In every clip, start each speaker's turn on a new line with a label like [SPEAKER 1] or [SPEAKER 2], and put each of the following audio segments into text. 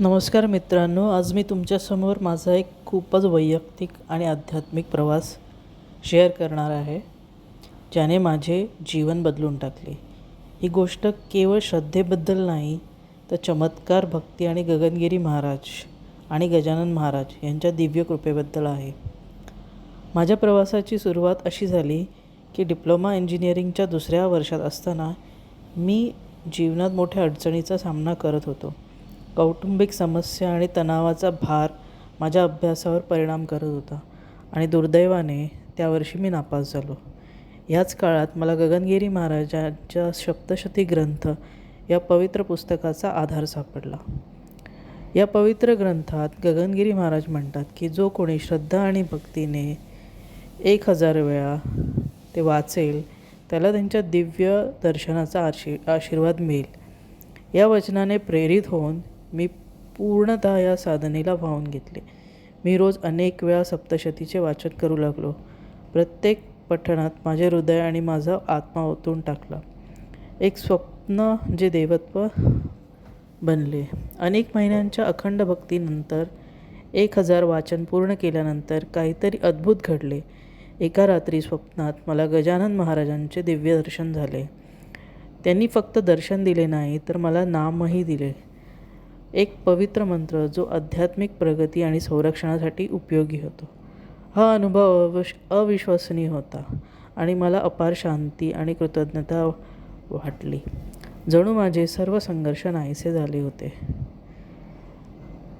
[SPEAKER 1] नमस्कार मित्रांनो आज मी तुमच्यासमोर माझा एक खूपच वैयक्तिक आणि आध्यात्मिक प्रवास शेअर करणार आहे ज्याने माझे जीवन बदलून टाकले. ही गोष्ट केवळ श्रद्धेबद्दल नाही तर चमत्कार भक्ती आणि गगनगिरी महाराज आणि गजानन महाराज यांच्या दिव्य कृपेबद्दल आहे. माझ्या प्रवासाची सुरुवात अशी झाली की डिप्लोमा इंजिनिअरिंगच्या दुसऱ्या वर्षात असताना मी जीवनात मोठ्या अडचणीचा सामना करत होतो. कौटुंबिक समस्या आणि तणावाचा भार माझ्या अभ्यासावर परिणाम करत होता आणि दुर्दैवाने त्या वर्षी मी नापास झालो. याच काळात मला गगनगिरी महाराजांच्या सप्तशती ग्रंथ या पवित्र पुस्तकाचा आधार सापडला. या पवित्र ग्रंथात गगनगिरी महाराज म्हणतात की जो कोणी श्रद्धा आणि भक्तीने एक हजार वेळा ते वाचेल त्याला त्यांच्या दिव्य दर्शनाचा आशी आशीर्वाद मिळेल. या वचनाने प्रेरित होऊन मी पूर्णतः या साधनेला वाहून घेतले. मी रोज अनेक वेळा सप्तशतीचे वाचन करू लागलो. प्रत्येक पठणात माझे हृदय आणि माझा आत्मा ओतून टाकला. एक स्वप्न जे देवत्व बनले. अनेक महिन्यांच्या अखंड भक्तीनंतर एक हजार वाचन पूर्ण केल्यानंतर काहीतरी अद्भुत घडले. एका रात्री स्वप्नात मला गजानन महाराजांचे दिव्य दर्शन झाले. त्यांनी फक्त दर्शन दिले नाही तर मला नामही दिले. एक पवित्र मंत्र जो आध्यात्मिक प्रगती आणि संरक्षणासाठी उपयोगी होतो. हा अनुभव अवश अविश्वसनीय होता आणि मला अपार शांती आणि कृतज्ञता वाटली. जणू माझे सर्व संघर्ष नाहीसे झाले होते.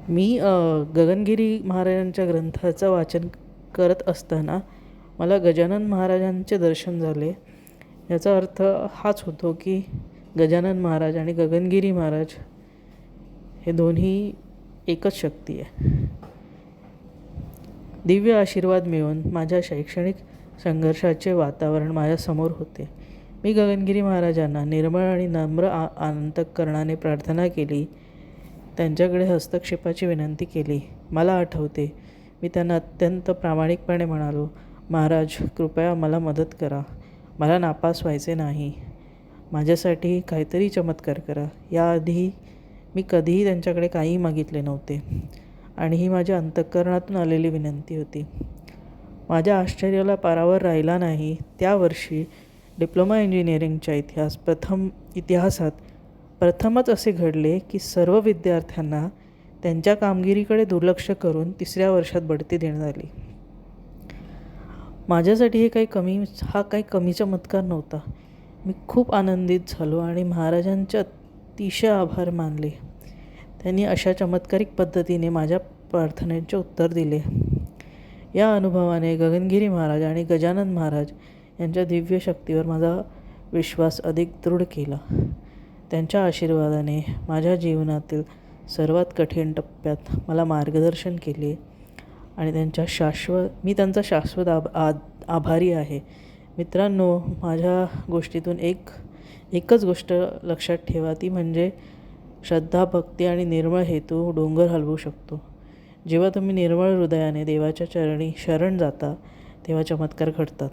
[SPEAKER 1] मी गगनगिरी महाराजांच्या ग्रंथाचं वाचन करत असताना मला गजानन महाराजांचे दर्शन झाले. याचा अर्थ हाच होतो की गजानन महाराज आणि गगनगिरी महाराज हे दोन्ही एकच शक्ती आहे. दिव्य आशीर्वाद मिळून माझ्या शैक्षणिक संघर्षाचे वातावरण माझ्यासमोर होते. मी गगनगिरी महाराजांना निर्मळ आणि नम्र आ अंतकरणाने प्रार्थना केली. त्यांच्याकडे हस्तक्षेपाची विनंती केली. मला आठवते मी त्यांना अत्यंत प्रामाणिकपणे म्हणालो महाराज कृपया मला मदत करा. मला नापास व्हायचे नाही. माझ्यासाठी काहीतरी चमत्कार करा. याआधी मी कधीही त्यांच्याकडे काहीही मागितले नव्हते. आणि ही माझ्या अंतःकरणातून आलेली विनंती होती. माझ्या आश्चर्याला पारावर राहिला नाही त्या वर्षी डिप्लोमा इंजिनिअरिंगच्या इतिहास प्रथम इतिहासात प्रथमच असे घडले की सर्व विद्यार्थ्यांना त्यांच्या कामगिरीकडे दुर्लक्ष करून तिसऱ्या वर्षात बढती देण्यात आली. माझ्यासाठी हे काही कमी हा काही कमी चमत्कार नव्हता. मी खूप आनंदित झालो आणि महाराजांच्या अतिशय आभार मानले. त्यांनी अशा चमत्कारिक पद्धतीने माझ्या प्रार्थनेचे उत्तर दिले. या अनुभवाने गगनगिरी महाराज आणि गजानन महाराज यांच्या दिव्य शक्तीवर माझा विश्वास अधिक दृढ केला. त्यांच्या आशीर्वादाने माझ्या जीवनातील सर्वात कठीण टप्प्यात मला मार्गदर्शन केले आणि त्यांच्या शाश्वत मी त्यांचा शाश्वत आभ आ आभारी आहे. मित्रांनो माझ्या गोष्टीतून एक एकच गोष्ट लक्षात ठेवा ती म्हणजे श्रद्धा भक्ती आणि निर्मळ हेतू डोंगर हलवू शकतो. जेव्हा तुम्ही निर्मळ हृदयाने देवाच्या चरणी शरण जाता तेव्हा चमत्कार घडतात.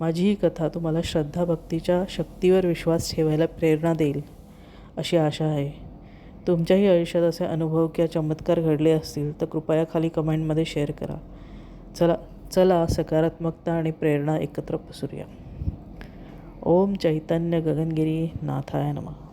[SPEAKER 1] माझी ही कथा तुम्हाला श्रद्धा भक्तीच्या शक्तीवर विश्वास ठेवायला प्रेरणा देईल अशी आशा आहे. तुमच्याही आयुष्यात असे अनुभव किंवा चमत्कार घडले असतील तर कृपया खाली कमेंटमध्ये शेअर करा. चला चला सकारात्मकता आणि प्रेरणा एकत्र पसरूया ओम चैतन्य गगनगिरी नाथाय नमः।